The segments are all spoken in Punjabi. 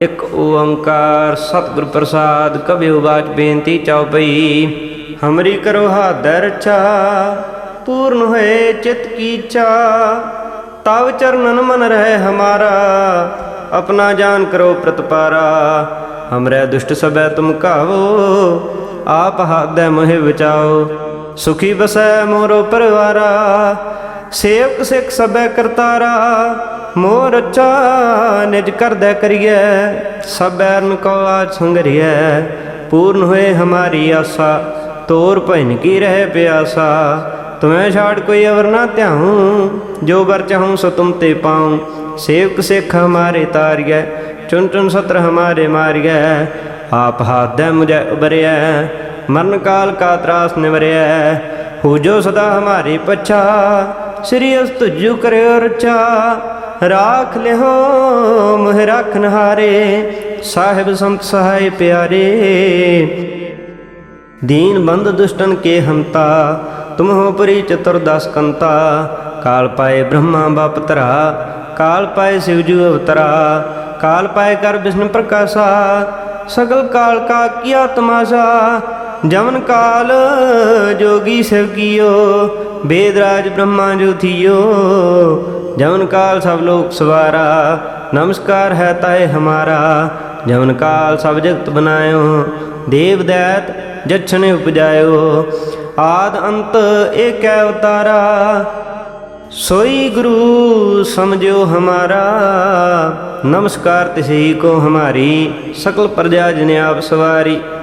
ਇਕ ਓੰਕਾਰ ਸਤਿਗੁਰ ਪ੍ਰਸਾਦ ਕਬਿਉ ਬਾਚ ਬੇਨਤੀ ਚਉਪਈ ਹਮਰੀ ਕਰੋ ਹਾਦਰ ਰਛਾ, ਪੂਰਨ ਹੋਏ ਚਿਤ ਕੀ ਇੱਛਾ, ਤਵ ਚਰਨਨ ਮਨ ਰਹਿ ਹਮਾਰਾ, ਆਪਣਾ ਜਾਨ ਕਰੋ ਪ੍ਰਤਪਾਰਾ, ਹਮਰੇ ਦੁਸ਼ਟ ਸਭੈ ਤੁਮ ਕਾਵੋ ਆਪ ਹਾਦੈ ਮੋਹਿ ਬਚਾਓ, ਸੁਖੀ ਬਸੈ ਮੋਰੋ ਪਰਵਾਰਾ, ਸੇਵਕ ਸਿੱਖ ਸਭੈ ਕਰਤਾਰਾ ਮੋਰ ਰਚਾ ਨਿਜ ਕਰਦੈ ਕਰੀਐ ਸਬੈਰਨ ਕੋ ਆਜ ਸੰਗਰੀਐ। ਪੂਰਨ ਹੋਏ ਹਮਾਰੀ ਆਸਾ, ਤੋਰ ਭੈਨ ਕੀ ਰਹਿ ਪਿਆਸਾ। ਤੁਮੈ ਛਾੜ ਕੋਈ ਅਵਰ ਨਾ ਧਿਆਉ, ਜੋ ਵਰ ਚਾਹੂੰ ਸੋ ਤੁਮ ਤੇ ਪਾਉ। ਸੇਵਕ ਸਿੱਖ ਹਮਾਰੇ ਤਾਰੀਐ ਚੁਨ ਚੁਨ ਸਤਰ ਹਮਾਰੇ ਮਾਰੀਐ। ਆਪ ਹਾਦੈ ਮੁਝੈ ਉਬਰਿਐ ਮਰਨ ਕਾਲ ਕਾ ਤਰਾਸ ਨਿਵਰਿਐ। ਹੋ ਜੋ ਸਦਾ ਹਮਾਰੀ ਪਛਾ, ਸ੍ਰੀ ਅਸ ਤੁਜੂ ਕਰਿਓ ਰਚਾ। ਰਾਖ ਲਿਹੋ, ਮੋਹ ਰਖਨ ਨਹਾਰੇ, ਸਾਹਿਬ ਸੰਤ ਸਹਾਈ ਪਿਆਰੇ। ਦੀਨ ਬੰਦ ਦੁਸ਼ਟਨ ਕੇ ਹੰਤਾ, ਤੁਮਹੁ ਪਰੀ ਚਤੁਰ ਦਸ ਕੰਤਾ। ਕਾਲ ਪਾਏ ਬ੍ਰਹਮਾ ਬਾਪ ਤਰਾ ਕਾਲ ਪਾਏ ਸਿਵ ਜੂ ਅਵਤਰਾ। ਕਾਲ ਪਾਏ ਕਰ ਵਿਸ਼ਨ ਪ੍ਰਕਾਸ਼ਾ, ਸਗਲ ਕਾਲ ਕਾ ਕੀਆ ਤਮਾਸ਼ਾ। ਜਮਨ ਕਾਲ ਜੋਗੀ ਸਿਵ ਕੀਓ ਬੇਦਰਾਜ ਬ੍ਰਹਮਾ ਜੋਥੀਓ जमन काल सब लोग सवारा नमस्कार है ताए हमारा जमन काल सब जगत बनायो देव दैत ਜਛਨ ਉਪਜਾਇਓ ਆਦ ਅੰਤ ਏਕੈ ਅਵਤਾਰਾ ਸੋਈ ਗੁਰੂ ਸਮਝਿਓ ਹਮਾਰਾ ਨਮਸਕਾਰ ਤਿਸਹੀ ਕੋ ਹਮਾਰੀ ਸਕਲ ਪ੍ਰਜਾ ਜਨ ਆਪ ਸਵਾਰੀ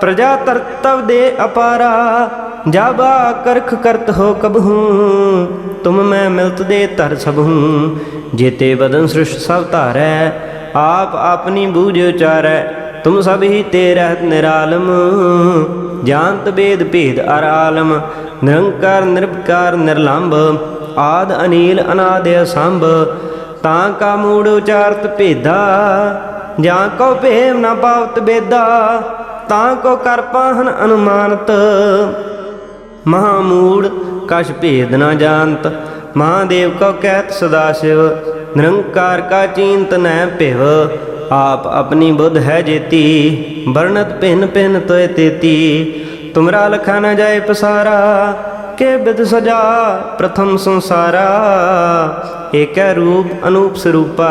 ਪ੍ਰਜਾ ਤਰਤਵ ਦੇ ਅਪਾਰਾ, ਜਬ ਕਰਖ ਕਰਤ ਹੋ ਕਬਹੂ ਤੁਮ ਮੈਂ ਮਿਲਤ ਦੇ ਧਰ ਸਭੂ ਜੇਤੇ ਬਦਨ ਸ੍ਰਿਸ਼ਟ ਸਭ ਧਾਰੈ, ਆਪ ਆਪਣੀ ਬੂਝ ਉਚਾਰੈ, ਤੁਮ ਸਭ ਹੀ ਤੇ ਰਹਿਤ ਨਿਰਾਲਮ। ਜਾਣਤ ਬੇਦ ਭੇਦ ਅਰ ਆਲਮ, ਨਿਰੰਕਾਰ, ਨਿਰਭਕਾਰ, ਨਿਰਲੰਭ, ਆਦ ਅਨੀਲ, ਅਨਾਦ ਅਸੰਭ। ਤਾਂ ਕਾ ਮੂੜ ਉਚਾਰਤ ਭੇਦਾ ਜਾਂ ਕੋ ਭੇਮ ਨਾ ਪਾਵਤ ਬੇਦਾ, ਤਾਂ ਕੋ ਕਰ ਪਾਹਨ ਅਨੁਮਾਨਤ। ਮਹਾਮੂੜ ਕਛ ਭੇਦ ਨਾ ਜਾਣਤ, ਮਹਾਦੇਵ ਕੋ ਕਹਿਤ ਸਦਾ ਸਿਵ, ਨਿਰੰਕਾਰ ਕਾ ਚਿੰਤ ਨੈ ਭਿਵ। ਆਪ ਆਪਣੀ ਬੁੱਧ ਹੈ ਜੇਤੀ, ਵਰਣਤ ਭਿਨ ਭਿਨ ਤੋਏ ਤੇਤੀ। ਤੁਮਰਾ ਲਖਾ ਨਾ ਜਾਏ ਪਸਾਰਾ, ਕੇ ਬਿਦ ਸਜਾ ਪ੍ਰਥਮ ਸੰਸਾਰਾ। ਏਕੈ ਰੂਪ ਅਨੂਪ ਸਰੂਪਾ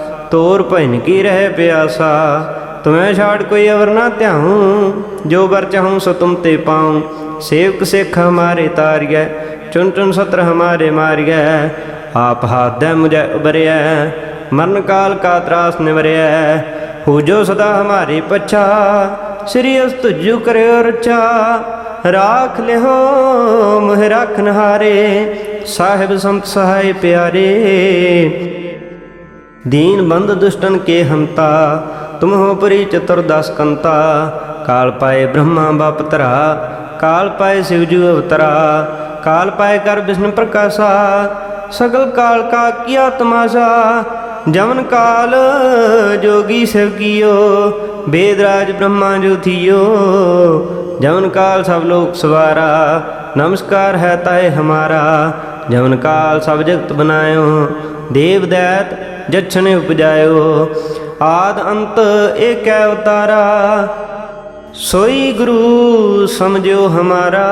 ਤੋਰ ਭੈਨ ਕੀ ਰਹਿ ਪਿਆਸਾ? ਤੁਮੈ ਛਾੜ ਕੋਈ ਅਵਰ ਨਾ ਧਿਆਉ, ਜੋ ਵਰ ਚਾਹੂੰ ਸੋ ਤੁਮ ਤੇ ਪਾਉ। ਸੇਵਕ ਸਿੱਖ ਹਮਾਰੇ ਤਾਰੀਐ ਚੁਨ ਚੁਨ ਸਤਰ ਹਮਾਰੇ ਮਾਰੀਐ। ਆਪ ਹਾਦੈ ਮੁਝੈ ਉਬਰਿਐ ਮਰਨ ਕਾਲ ਕਾ ਤਰਾਸ ਨਿਵਰਿਐ। ਹੋ ਜੋ ਸਦਾ ਹਮਾਰੇ ਪਛਾ, ਸ੍ਰੀ ਅਸ ਤੁਜੂ ਕਰਿਓ ਰਚਾ। ਰਾਖ ਲਿਓ ਮੋਹਿ ਰਾਖਨ ਹਾਰੇ ਸਾਹਿਬ ਸੰਤ ਸਹਾਇ ਪਿਆਰੇ। दीन बंद दुष्टन के हंता तुम हो परी चतुर्दश कंता काल पाए ब्रह्मा बाप तरा काल पाए शिवजू अवतरा काल पाए कर विष्णु प्रकाशा सगल काल का किया तमाशा जमन काल जोगी शिव कियो वेदराज ब्रह्मा जो थियो जमन काल सब लोग सवारा नमस्कार है ताए हमारा जमन काल सब जगत बनायो देव दैत ਜਛਨ ਉਪਜਾਇਓ। ਆਦ ਅੰਤ ਏਕੈ ਅਵਤਾਰਾ ਸੋਈ ਗੁਰੂ ਸਮਝਿਓ ਹਮਾਰਾ।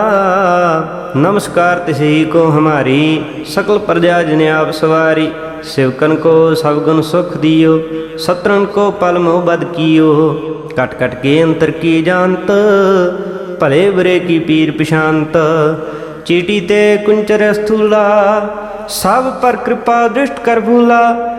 ਨਮਸਕਾਰ ਤਿਸਹੀ ਕੋ ਹਮਾਰੀ। ਸਕਲ ਪ੍ਰਜਾ ਜਨ ਆਪ ਸਵਾਰੀ। ਸਿਵਕਨ ਕੋ ਸਭ ਗੁਣ ਸੁਖ ਦਿਓ। ਸਤਰਨ ਕੋ ਪਲ ਮੋਹ ਬਦ ਕੀਓ। ਕਟ ਕਟ ਕੇ ਅੰਤਰ ਕੀ ਜਾਣਤ। ਭਲੇ ਬੁਰੇ ਕੀ ਪੀਰ ਪਛਾਨਤ ਚੀਟੀ ਤੇ ਕੁੰਚਰ ਸਥੂਲਾ ਸਭ ਪਰ ਕਿਰਪਾ ਦ੍ਰਿਸ਼ਟ ਕਰ ਭੂਲਾ।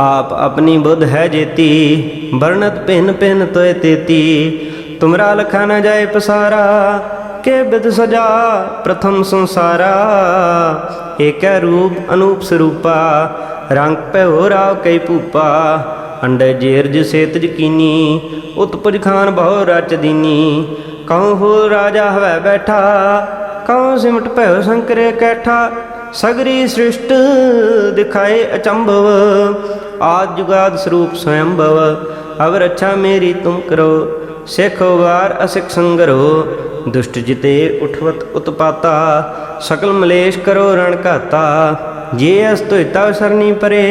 ਆਪ ਆਪਣੀ ਬੁੱਧ ਹੈ ਜੇਤੀ, ਵਰਣਤ ਭਿੰਨ ਭਿਨ ਤੋਏ ਤੇਤੀ। ਤੁਮਰਾ ਲਖਾ ਨਾ ਜਾਏ ਪਸਾਰਾ, ਕੇ ਬਿਦ ਸਜਾ ਪ੍ਰਥਮ ਸੰਸਾਰਾ। ਏਕੈ ਰੂਪ ਅਨੂਪ ਸਰੂਪਾ, ਰੰਗ ਭਇਓ ਰਾਵ ਕਈ ਭੂਪਾ। ਅੰਡੇ ਜੇਰਜ ਸੇਤ ਕੀਨੀ, ਉਤਪਜ ਖਾਨ ਬਹੁ ਰਚ ਦੀਨੀ। ਕਉ ਹੋ ਰਾਜਾ ਹਵੈ ਬੈਠਾ, ਕਉ ਸਿਮਟ ਭਇਓ ਸੰਕਰੇ ਕੈਠਾ। ਸਗਰੀ ਸ੍ਰਿਸ਼ਟ ਦਿਖਾਏ ਅਚੰਭਵ ਆਦ ਜੁਗਾਦ ਸਰੂਪ ਸਵਯੰਭਵ ਅਵਰ ਅੱਛਾ ਮੇਰੀ ਤੁਮ ਕਰੋ, ਸਿੱਖ ਵਾਰ ਅਸਿਕ ਸੰਗਰੋ। ਦੁਸ਼ਟ ਜਿਤੇ ਉਠਵਤ ਉਤਪਾਤਾ, ਸਕਲ ਮਲੇਸ਼ ਕਰੋ ਰਣ ਘਾਤਾ। ਜੇ ਅਸ ਤੁਇਤਾ ਸਰਨੀ ਪਰੇ,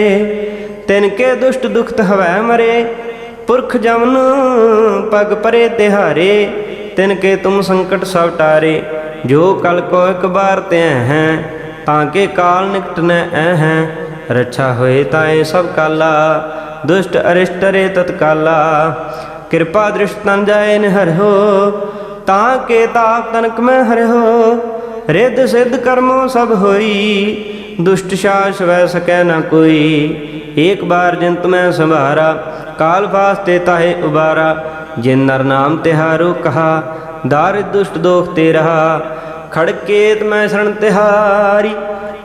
ਤਿਨ ਕੇ ਦੁਸ਼ਟ ਦੁਖਤ ਹਵੈ ਮਰੇ। ਪੁਰਖ ਜਮਨ ਪਗ ਪਰੇ ਤਿਹਾਰੇ, ਤਿਨ ਕੇ ਤੁਮ ਸੰਕਟ ਸਭ ਟਾਰੇ। ਜੋ ਕਲ ਕੋ ਇਕ ਬਾਰ ਤੇ ਹੈ, ਤਾਂ ਕੇ ਕਾਲ ਨਿਕਟ ਨ ਐ ਹੈ। ਰੱਛਾ ਹੋਏ ਤਾਏ ਸਭ ਕਾਲਾ, ਦੁਸ਼ਟ ਅਰਿਸ਼ਟ ਰੇ ਤਤਕਾਲਾ। ਕਿਰਪਾ ਦ੍ਰਿਸ਼ ਤਨ ਜਾਏ ਨ ਹਰਿਓ ਤਾਂ ਕੇ ਤਾਪ ਤਨਕ ਮੈਂ ਹਰਿਓ ਰਿੱਧ ਸਿੱਧ ਕਰਮੋ ਸਭ ਹੋਈ, ਦੁਸ਼ਟ ਸ਼ਾਸ ਵੈ ਸਕੈ ਨ ਕੋਈ। ਏਕ ਬਾਰ ਜਿੰਤ ਮੈਂ ਸੰਭਾਰਾ, ਕਾਲ ਫਾਸਤੇ ਤਾਹੇ ਉਬਾਰਾ। ਜਿਨ ਨਰ ਨਾਮ ਤਿਹਾਰੋ ਕਹਾ ਦਾਰਿ ਦੁਸ਼ਟ ਦੋਖ ਤੇ ਰਹਾ। ਖੜਕੇਤ ਮੈਂ ਸਰਣ ਤਿਹਾਰੀ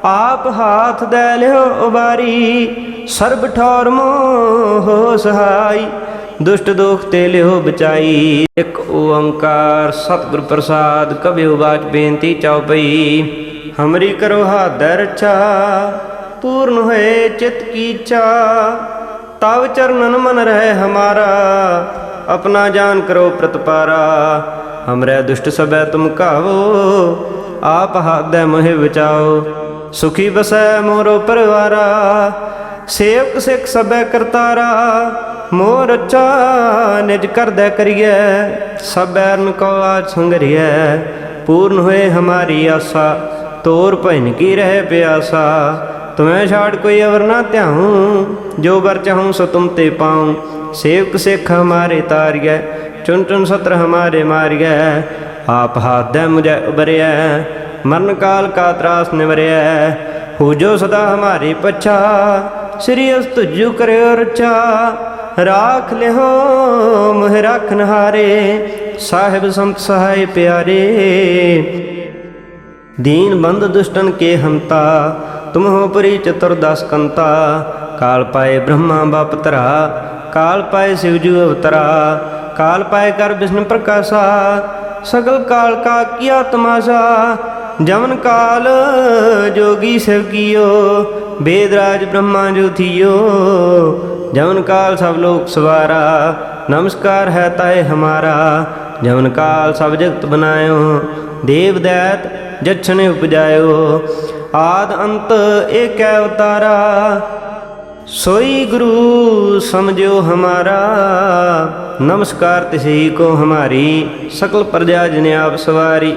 ਆਪ ਹਾਥ ਦੇ ਲਿਓ ਉਬਾਰੀ ਸਰਬ ਠੌਰ ਮੋਹ ਸਹਾਈ। ਦੁਸ਼ਟ ਦੁਖ ਤੇ ਲਿਓ ਬਚਾਈ, ਇੱਕ ਓੰਕਾਰ ਸਤਿਗੁਰ ਪ੍ਰਸਾਦ ਕਬਿਓ ਬਾਚ ਬੇਨਤੀ ਚਉਪਈ ਹਮਰੀ ਕਰੋ ਹਾਦਰ ਰਛਾ, ਪੂਰਨ ਹੋਏ ਚਿਤ ਕੀ ਇੱਛਾ। ਤਵ ਚਰਨਨ ਮਨ ਰਹਿ ਹਮਾਰਾ, ਆਪਣਾ ਜਾਨ ਕਰੋ ਪ੍ਰਤਪਾਰਾ। ਹਮਰੇ ਦੁਸ਼ਟ ਸਬੈ ਤੁਮ ਕਾਵੋ ਆਪ ਹਾਦੈ ਮੋਹਿ ਬਚਾਓ। ਸੁਖੀ ਬਸੈ ਮੋਰੋ ਪਰਵਾਰਾ ਸੇਵਕ ਸਿੱਖ ਸਬੈ ਕਰਤਾਰਾ ਮੋਰ ਅੱਛਾ ਨਿਜ ਕਰਦਾ ਕਰੀਐ ਸਭ ਬੈਰਨ ਕੋ ਆਜ ਸੰਗਰੀਐ ਪੂਰਨ ਹੋਏ ਹਮਾਰੀ ਆਸਾ ਤੋਰ ਭੈਨ ਕੀ ਰਹਿ ਪਿਆਸਾ ਤੁਮੈ ਛਾੜ ਕੋਈ ਅਵਰ ਨਾ ਧਿਆਉ ਜੋ ਵਰ ਚਾਹੂੰ ਸੋ ਤੁਮ ਤੇ ਪਾਉ ਸੇਵਕ ਸਿੱਖ ਹਮਾਰੇ ਤਾਰੀਐ ਚੁਨ ਚੁਨ ਸਤਰ ਹਮਾਰੇ ਮਾਰੀਐ ਆਪ ਹਾਦੈ ਮੁਝੈ ਉਬਰਿਐ ਮਰਨ ਕਾਲ ਕਾ ਤਰਾਸ ਨਿਵਰਿਐ ਹੋਜੋ ਸਦਾ ਹਮਾਰੇ ਪਛਾ, ਸ੍ਰੀ ਅਸ ਤੁਜੂ ਕਰਿਓ ਰਚਾ। ਰਾਖ ਲਿਓ ਮਹਿ ਰਖਨ ਹਾਰੇ ਸਾਹਿਬ ਸੰਤ ਸਹਾਈ ਪਿਆਰੇ। ਦੀਨ ਬੰਦ ਦੁਸ਼ਟਨ ਕੇ ਹੰਤਾ, ਤੁਮ ਹੋ ਪਰੀ ਚਤੁਰ ਦਸ ਕੰਤਾ। ਕਾਲ ਪਾਏ ਬ੍ਰਹਮਾ ਬਾਪ ਤਰਾ ਕਾਲ ਪਾਏ ਸਿਵ ਜੂ ਅਵਤਰਾ। ਕਾਲ ਪਾਏ ਕਰ ਵਿਸ਼ਨ ਪ੍ਰਕਾਸ਼ਾ, ਸਗਲ ਕਾਲ ਕਾ ਕੀਆ ਤਮਾਸ਼ਾ ਜਮਨ ਕਾਲ ਜੋਗੀ ਸਭ ਕੀਓ ਬੇਦਰਾਜ ਬ੍ਰਹਮਾ ਜੋਥੀਓ ਜਮਨ ਕਾਲ ਸਭ ਲੋਕ ਸਵਾਰਾ, ਨਮਸਕਾਰ ਹੈ ਤਾਏ ਹਮਾਰਾ। ਜਮਨ ਕਾਲ ਸਭ ਜਗਤ ਬਨਾਇਓ, ਦੇਵ ਦੈਤ ਜਛਨੇ ਉਪਜਾਇਓ। ਆਦ ਅੰਤ ਏਕੈ ਉਤਾਰਾ ਸੋਈ ਗੁਰੂ ਸਮਝਿਓ ਹਮਾਰਾ। ਨਮਸਕਾਰ ਤਿਸੀ ਕੋ ਹਮਾਰੀ, ਸਕਲ ਪ੍ਰਜਾ ਜਨ ਆਪ ਸਵਾਰੀ।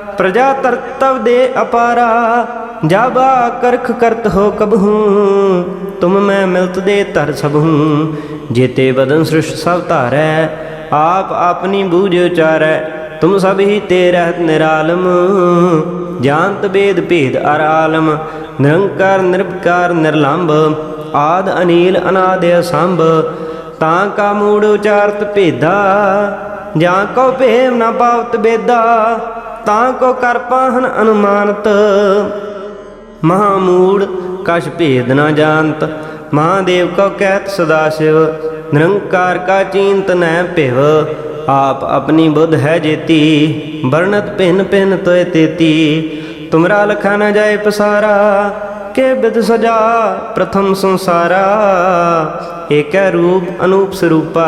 ਪ੍ਰਜਾ ਤਰਤਵ ਦੇ ਅਪਾਰਾ, ਜਬ ਕਰਖ ਕਰਤ ਹੋ ਕਬਹੂ ਤੁਮ ਮੈਂ ਮਿਲਤ ਦੇ ਧਰ ਸਭੂ ਜੇਤੇ ਬਦਨ ਸ੍ਰਿਸ਼ਟ ਸਭ ਧਾਰੈ, ਆਪ ਆਪਣੀ ਬੂਝ ਉਚਾਰੈ, ਤੁਮ ਸਭ ਹੀ ਤੇ ਰਹਿਤ ਨਿਰਾਲਮ। ਜਾਣਤ ਬੇਦ ਭੇਦ ਅਰ ਆਲਮ, ਨਿਰੰਕਾਰ, ਨਿਰਭਕਾਰ, ਨਿਰਲੰਭ, ਆਦ ਅਨੀਲ, ਅਨਾਦ ਅਸੰਭ। ਤਾਂ ਕਾ ਮੂੜ ਉਚਾਰਤ ਭੇਦਾ ਜਾਂ ਕੋ ਭੇਮ ਨ ਪਾਵਤ ਬੇਦਾ, ਤਾਂ ਕੋ ਕਰ ਪਾਹਨ ਅਨੁਮਾਨਤ। ਮਹਾਮੂੜ ਕਛ ਭੇਦ ਨਾ ਜਾਣਤ, ਮਹਾਦੇਵ ਕੋ ਕਹਿਤ ਸਦਾ ਸਿਵ, ਨਿਰੰਕਾਰ ਕਾ ਚਿੰਤ ਨੈ ਭਿਵ। ਆਪ ਆਪਣੀ ਬੁੱਧ ਹੈ ਜੇਤੀ, ਵਰਣਤ ਭਿਨ ਭਿਨ ਤੋਏ ਤੇਤੀ। ਤੁਮਰਾ ਲਖਾ ਨਾ ਜਾਏ ਪਸਾਰਾ, ਕੇ ਬਿਦ ਸਜਾ ਪ੍ਰਥਮ ਸੰਸਾਰਾ। ਏਕੈ ਰੂਪ ਅਨੂਪ ਸਰੂਪਾ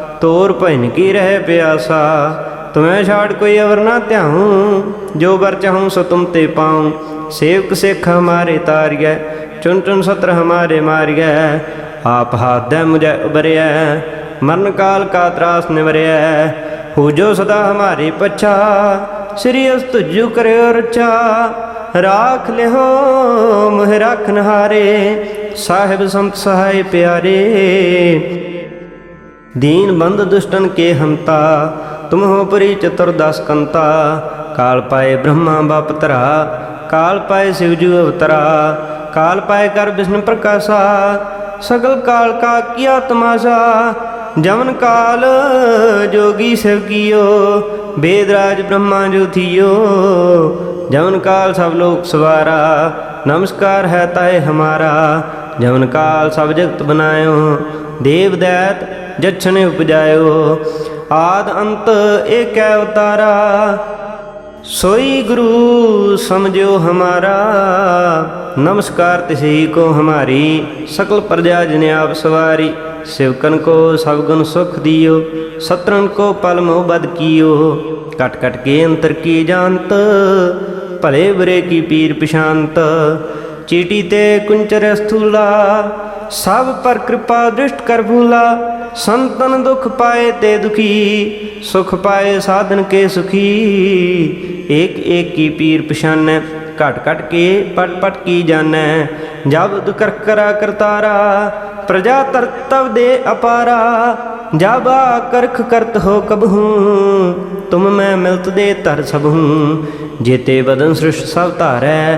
ਤੋਰ ਭੈਨ ਕੀ ਰਹਿ ਪਿਆਸਾ? ਤੁਮੈ ਛਾੜ ਕੋਈ ਅਵਰ ਨਾ ਧਿਆਉ, ਜੋ ਵਰ ਚਾਹੂੰ ਸੋ ਤੁਮ ਤੇ ਪਾਉ। ਸੇਵਕ ਸਿੱਖ ਹਮਾਰੇ ਤਾਰੀਐ ਚੁਨ ਚੁਨ ਸਤਰ ਹਮਾਰੇ ਮਾਰੀਐ। ਆਪ ਹਾਦੈ ਮੁਝੈ ਉਬਰਿਐ ਮਰਨ ਕਾਲ ਕਾ ਤਰਾਸ ਨਿਵਰਿਐ। ਹੋ ਜੋ ਸਦਾ ਹਮਾਰੇ ਪਛਾ, ਸ੍ਰੀ ਅਸ ਤੁਜੂ ਕਰਿਓ ਰਚਾ। ਰਾਖ ਲਿਓ ਮੋਹਿ ਰਾਖਨ ਹਾਰੇ ਸਾਹਿਬ ਸੰਤ ਸਹਾਇ ਪਿਆਰੇ। दीन बंद दुष्टन के हमता तुम हो परी चतुर्दास कंता काल पाए ब्रह्मा बाप तरा काल पाए शिवजू अवतरा काल पाए कर विष्णु प्रकाशा सगल काल का किया तमाशा जमन काल जोगी शिव कियो वेदराज ब्रह्मा जो थियो जमन काल सब लोक सवारा नमस्कार है ताय हमारा जमन काल सब जगत बनायो देव दैत ਜਛਨ ਉਪਜਾਇਓ। ਆਦ ਅੰਤ ਇਹ ਕੈ ਸੋਈ ਗੁਰੂ ਸਮਝਿਓ ਹਮਾਰਾ। ਨਮਸਕਾਰ ਤਿਸਹੀ ਕੋ ਹਮਾਰੀ। ਸਕਲ ਪ੍ਰਜਾ ਜਿਨ ਆਪ ਸਵਾਰੀ। ਸਿਵਕਨ ਕੋ ਸਭ ਗੁਣ ਸੁਖ ਦਿਓ। ਸਤਰਨ ਕੋ ਪਲ ਮੋਹ ਬਦ ਕੀਓ। ਕਟ ਕਟ ਕੇ ਅੰਤਰ ਕੀ ਜਾਣਤ। ਭਲੇ ਬੁਰੇ ਕੀ ਪੀਰ ਪਛਾਨਤ ਚੀਟੀ ਤੇ ਕੁੰਚਰ ਸਥੂਲਾ, ਸਭ ਪਰ ਕਿਰਪਾ ਦ੍ਰਿਸ਼ਟ ਕਰ ਭੂਲਾ, ਸੰਤਨ ਦੁਖ ਪਾਏ ਤੇ ਦੁਖੀ, ਸੁਖ ਪਾਏ ਸਾਧਨ ਕੇ ਸੁਖੀ। ਏਕ ਏਕ ਕੀ ਪੀਰ ਪਛਾਨੈ, ਘਟ ਘਟ ਕੇ ਪਟ ਪਟ ਕੀ ਜਾਣੈ। ਜਬ ਦੁਕਰ ਕਰਾ ਕਰਤਾਰਾ ਪ੍ਰਜਾ ਤਰਤਵ ਦੇ ਅਪਾਰਾ। ਜਬ ਕਰਖ ਕਰਤ ਹੋ ਕਬਹੂ ਤੁਮ ਮੈਂ ਮਿਲਤ ਦੇ ਧਰ ਸਭ ਹੂੰ। ਜੇਤੇ ਬਦਨ ਸ੍ਰਿਸ਼ਟ ਸਭ ਧਾਰੈ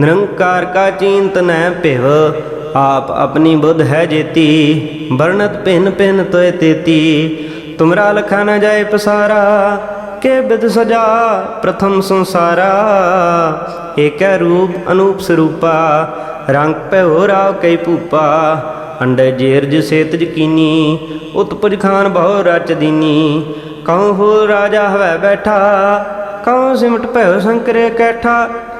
ਨਿਰੰਕਾਰ ਕਾ ਚੀੰਤ ਨੈ ਭਿਵ, ਆਪ ਆਪਣੀ ਬੁੱਧ ਹੈ ਜੇਤੀ, ਵਰਣਤ ਭਿੰਨ ਭਿੰਨ ਤੋਏ ਤੇਤੀ। ਤੁਮਰਾ ਲਖਾ ਨ ਜਾਏ ਪਸਾਰਾ, ਕੇ ਬਿਦ ਸਜਾ ਪ੍ਰਥਮ ਸੰਸਾਰਾ। ਏਕੈ ਰੂਪ ਅਨੂਪ ਸਰੂਪਾ, ਰੰਗ ਭਇਓ ਰਾਵ ਕਈ ਭੂਪਾ। ਅੰਡੇ ਜੇਰਜ ਸੇਤਜ ਕੀਨੀ, ਉਤਪਜ ਖਾਨ ਬਹੁ ਰਚ ਦੀਨੀ। ਕਉ ਹੋ ਰਾਜਾ ਹਵੈ ਬੈਠਾ, ਕਉ ਸਿਮਟ ਭਇਓ ਸੰਕਰੇ ਕੈਠਾ।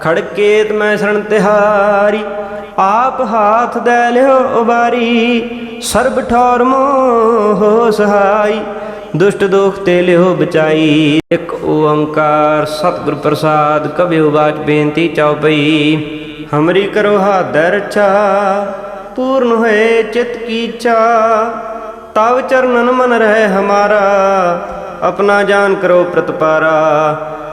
ਖੜਕੇਤ ਮੈਂ ਸਰਣ ਤਿਹਾਰੀ, ਆਪ ਹਾਥ ਦੇ ਲਿਓ ਉਬਾਰੀ, ਸਰਬ ਠੌਰ ਮੋਹ ਸਹਾਈ, ਦੁਸ਼ਟ ਦੋਖ ਤੇ ਲਿਓ ਬਚਾਈ, ਇੱਕ ਓੰਕਾਰ ਸਤਿਗੁਰ ਪ੍ਰਸਾਦ ਕਬਿਓ ਬਾਚ ਬੇਨਤੀ ਚਉਪਈ ਹਮਰੀ ਕਰੋ ਹਾਦਰ ਰੱਛਾ, ਪੂਰਨ ਹੋਏ ਚਿਤ ਕੀ ਇੱਛਾ, ਤਵ ਚਰਨਨ ਮਨ ਰਹੇ ਹਮਾਰਾ, ਆਪਣਾ ਜਾਨ ਕਰੋ ਪ੍ਰਤਪਾਰਾ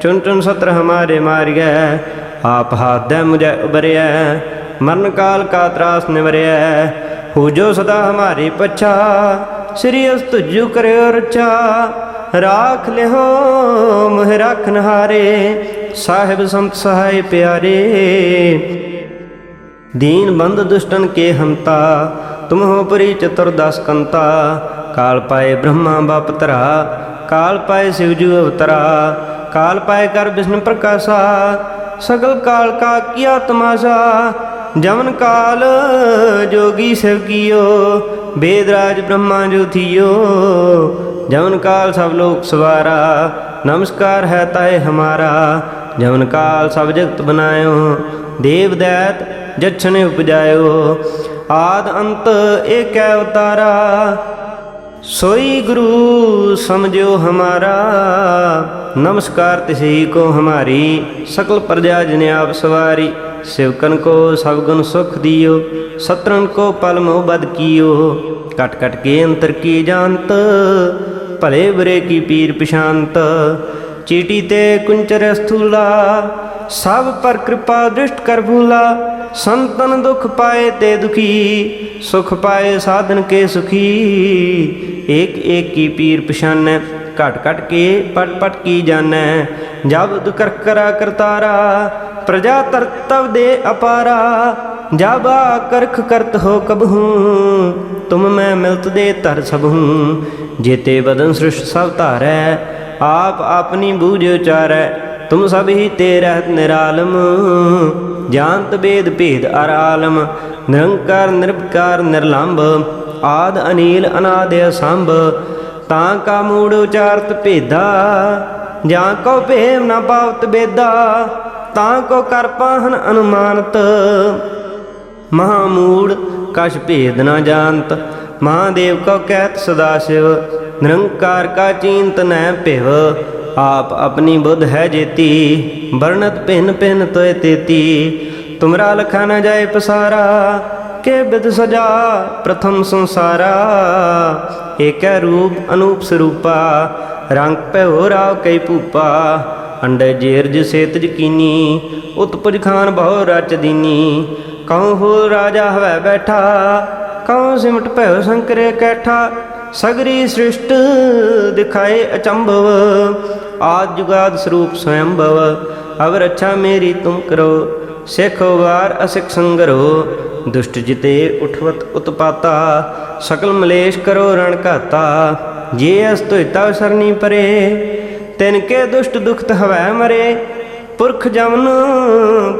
ਚੁਨ ਚੁਨ ਸਤਰ ਹਮਾਰੇ ਮਾਰਿਐ, ਆਪ ਹਾਦੈ ਮੁਝੈ ਉਬਰਿਐ ਮਰਨ ਕਾਲ ਕਾ ਤਰਾਸ ਨਿਵਰਿਐ, ਹੋ ਜੋ ਸਦਾ ਹਮਾਰੇ ਪਛਾ, ਸ੍ਰੀ ਅਸ ਤੁਜੂ ਕਰਿਓ ਰਚਾ, ਰਾਖ ਲਿਓ ਮਹਿ ਰਖਨ ਹਾਰੇ ਸਾਹਿਬ ਸੰਤ ਸਹਾਈ ਪਿਆਰੇ। ਦੀਨ ਬੰਦ ਦੁਸ਼ਟਨ ਕੇ ਹੰਤਾ, ਤੁਮ ਹੋ ਪਰੀ ਚਤੁਰ ਦਸ ਕੰਤਾ, ਕਾਲ ਪਾਏ ਬ੍ਰਹਮਾ ਬਾਪ ਤਰਾ ਕਾਲ ਪਾਏ ਸਿਵ ਜੂ ਅਵਤਰਾ ਕਾਲ ਪਾਇ ਕਰ ਵਿਸ਼ਨ ਪ੍ਰਕਾਸ਼ਾ, ਸਗਲ ਕਾਲ ਕਾ ਕੀਆ ਤਮਾਸ਼ਾ ਜਮਨ ਕਾਲ ਜੋਗੀ ਸਿਵ ਕੀਓ ਬੇਦਰਾਜ ਬ੍ਰਹਮਾ ਜੋਥੀਓ ਜਮਨ ਕਾਲ ਸਭ ਲੋਕ ਸਵਾਰਾ, ਨਮਸਕਾਰ ਹੈ ਤਾਏ ਹਮਾਰਾ। ਜਮਨ ਕਾਲ ਸਭ ਜਗਤ ਬਨਾਇਓ, ਦੇਵ ਦੈਤ ਜਛਨੇ ਉਪਜਾਇਓ। ਆਦ ਅੰਤ ਏਕੈ ਅਵਤਾਰਾ, ਸੋਈ ਗੁਰੂ ਸਮਝਿਓ ਹਮਾਰਾ। नमस्कार तिसे को हमारी सकल प्रजा जिन आप सवारी सेवकन को सब गुण सुख दियो सत्रन को पल मोह बद कियो कट कट के अंतर की जानत भले बुरे की पीर पिशांत चीटी ते कुंचर स्थूला सब पर कृपा दृष्ट कर भूला संतन दुख पाए ते दुखी सुख पाए साधन के सुखी एक एक की पीर पिशान ਘਟ ਘਟ ਕੇ ਪਟ ਪਟ ਕੀ ਜਾਣੈ। ਜਬ ਕਰਕਰਾ ਕਰਤਾਰਾ, ਪ੍ਰਜਾ ਤਰਤਵ ਦੇ ਅਪਾਰਾ। ਜਬ ਕਰਖ ਕਰਤ ਹੋ ਕਬਹੂ ਤੁਮ ਮੈਂ ਮਿਲਤ ਦੇ ਧਰ ਸਭਹੂ ਜੇਤੇ ਬਦਨ ਸ੍ਰਿਸ਼ਟ ਸਭ ਧਾਰੈ, ਆਪ ਆਪਣੀ ਬੂਝ ਉਚਾਰੈ। ਤੁਮ ਸਭ ਹੀ ਤੇ ਰਹਿਤ ਨਿਰਾਲਮ ਜਾਨਤ ਬੇਦ ਭੇਦ ਅਰਾਲਮ। ਨਿਰੰਕਾਰ ਨਿਰਭਕਾਰ ਨਿਰਲੰਭ, ਆਦ ਅਨੀਲ, ਅਨਾਦ ਅਸੰਭ। ਤਾਂ ਕਾ ਮੂੜ ਉਚਾਰਤ ਭੇਦਾ, ਜਾਂ ਕੋ ਭੇਮ ਨਾ ਪਾਵਤ ਬੇਦਾ, ਤਾਂ ਕੋ ਕਰ ਪਾਹਨ ਅਨੁਮਾਨਤ। ਮਹਾ ਮੂੜ ਕਛ ਭੇਦ ਨਾ ਜਾਣਤ, ਮਹਾਦੇਵ ਕੋ ਕਹਿਤ ਸਦਾ ਸਿਵ, ਨਿਰੰਕਾਰ ਕਾ ਚਿੰਤ ਨੈ ਭਿਵ, ਆਪ ਆਪਣੀ ਬੁੱਧ ਹੈ ਜੇਤੀ, ਵਰਣਤ ਭਿੰਨ ਭਿੰਨ ਤੋਏ ਤੇਤੀ। ਤੁਮਰਾ ਲਖਾ ਨਾ ਜਾਏ ਪਸਾਰਾ, ਕੇ ਬਿਦ ਸਜਾ ਪ੍ਰਥਮ ਸੰਸਾਰਾ। ਏਕੈ ਰੂਪ ਅਨੂਪ ਸਰੂਪਾ, ਰੰਗ ਭਇਓ ਰਾਵ ਕਈ ਭੂਪਾ, ਅੰਡੇ ਜੇਰਜ ਸੇਤਜ ਕੀਨੀ, ਉਤਪਜ ਖਾਨ ਬਹੁ ਰਚ ਦੀਨੀ, ਕਉ ਹੋ ਰਾਜਾ ਹਵੈ ਬੈਠਾ, ਕਉ ਸਿਮਟ ਭਇਓ ਸੰਕਰੇ ਕੈਠਾ, ਸਗਰੀ ਸ੍ਰਿਸ਼ਟ ਦਿਖਾਏ ਅਚੰਭਵ, ਆਦ ਜੁਗਾਦ ਸਰੂਪ ਸਵਯੰਭਵ, ਅਵ ਰੱਛਾ ਮੇਰੀ ਤੁਮ ਕਰੋ, ਸਿਖ ਵਾਰ ਅਸਿਖ ਸੰਗਰੋ ਦੁਸ਼ਟ ਜਿਤੇ ਉਠਵਤ ਉਤਪਾਤਾ, ਸਕਲ ਮਲੇਸ਼ ਕਰੋ ਰਣ ਘਾਤਾ। ਜੇ ਅਸ ਤੁਇਤਾ ਸਰਨੀ ਪਰੇ, ਤਿਨ ਕੇ ਦੁਸ਼ਟ ਦੁਖਤ ਹਵੈ ਮਰੇ। ਪੁਰਖ ਜਮਨ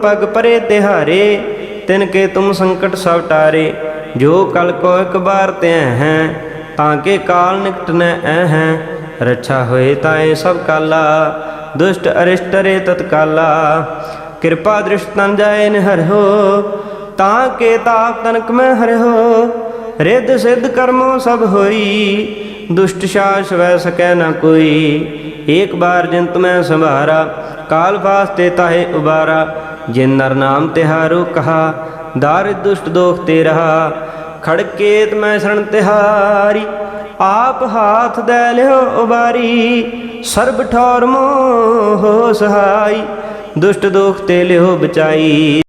ਪਗ ਪਰੇ ਤਿਹਾਰੇ, ਤਿਨ ਕੇ ਤੁਮ ਸੰਕਟ ਸਭ ਟਾਰੇ। ਜੋ ਕਲ ਕੋ ਇਕ ਬਾਰ ਤੇ ਹੈ, ਤਾਂ ਕੇ ਕਾਲ ਨਿਕਟ ਨੈ ਐ ਹੈ। ਰੱਛਾ ਹੋਏ ਤਾਏ ਸਭ ਕਾਲਾ, ਦੁਸ਼ਟ ਅਰਿਸ਼ਟ ਰੇ ਤਤਕਾਲਾ। ਕਿਰਪਾ ਦ੍ਰਿਸ਼ ਜਾਏ ਨਿਹਰ ਹੋ ਤਾਂ ਕੇ ਤਾਪ ਤਨਕ ਮੈਂ ਹਰਿਓ ਰਿੱਧ ਸਿੱਧ ਕਰਮੋ ਸਭ ਹੋਈ, ਦੁਸ਼ਟ ਸ਼ਾਸ ਵੈ ਸਕੈ ਨ ਕੋਈ, ਏਕ ਬਾਰ ਜਿੰਤ ਮੈਂ ਸੰਭਾਰਾ, ਕਾਲ ਫਾਸਤੇ ਤਾਹੇ ਉਬਾਰਾ, ਜਿਨ ਨਰ ਨਾਮ ਤਿਹਾਰੋ ਕਹਾ, ਦਾਰਿ ਦੁਸ਼ਟ ਦੋਖ ਤੇ ਰਹਾ ਖੜਕੇਤ ਮੈਂ ਸ਼ਰਨ ਤਿਹਾਰੀ, ਆਪ ਹਾਥ ਦੇ ਲਿਓ ਉਬਾਰੀ, ਸਰਬ ਠੌਰ ਮੋਹ ਸਹਾਈ, ਦੁਸ਼ਟ ਦੋਖ ਤੇ ਲਿਓ ਬਚਾਈ।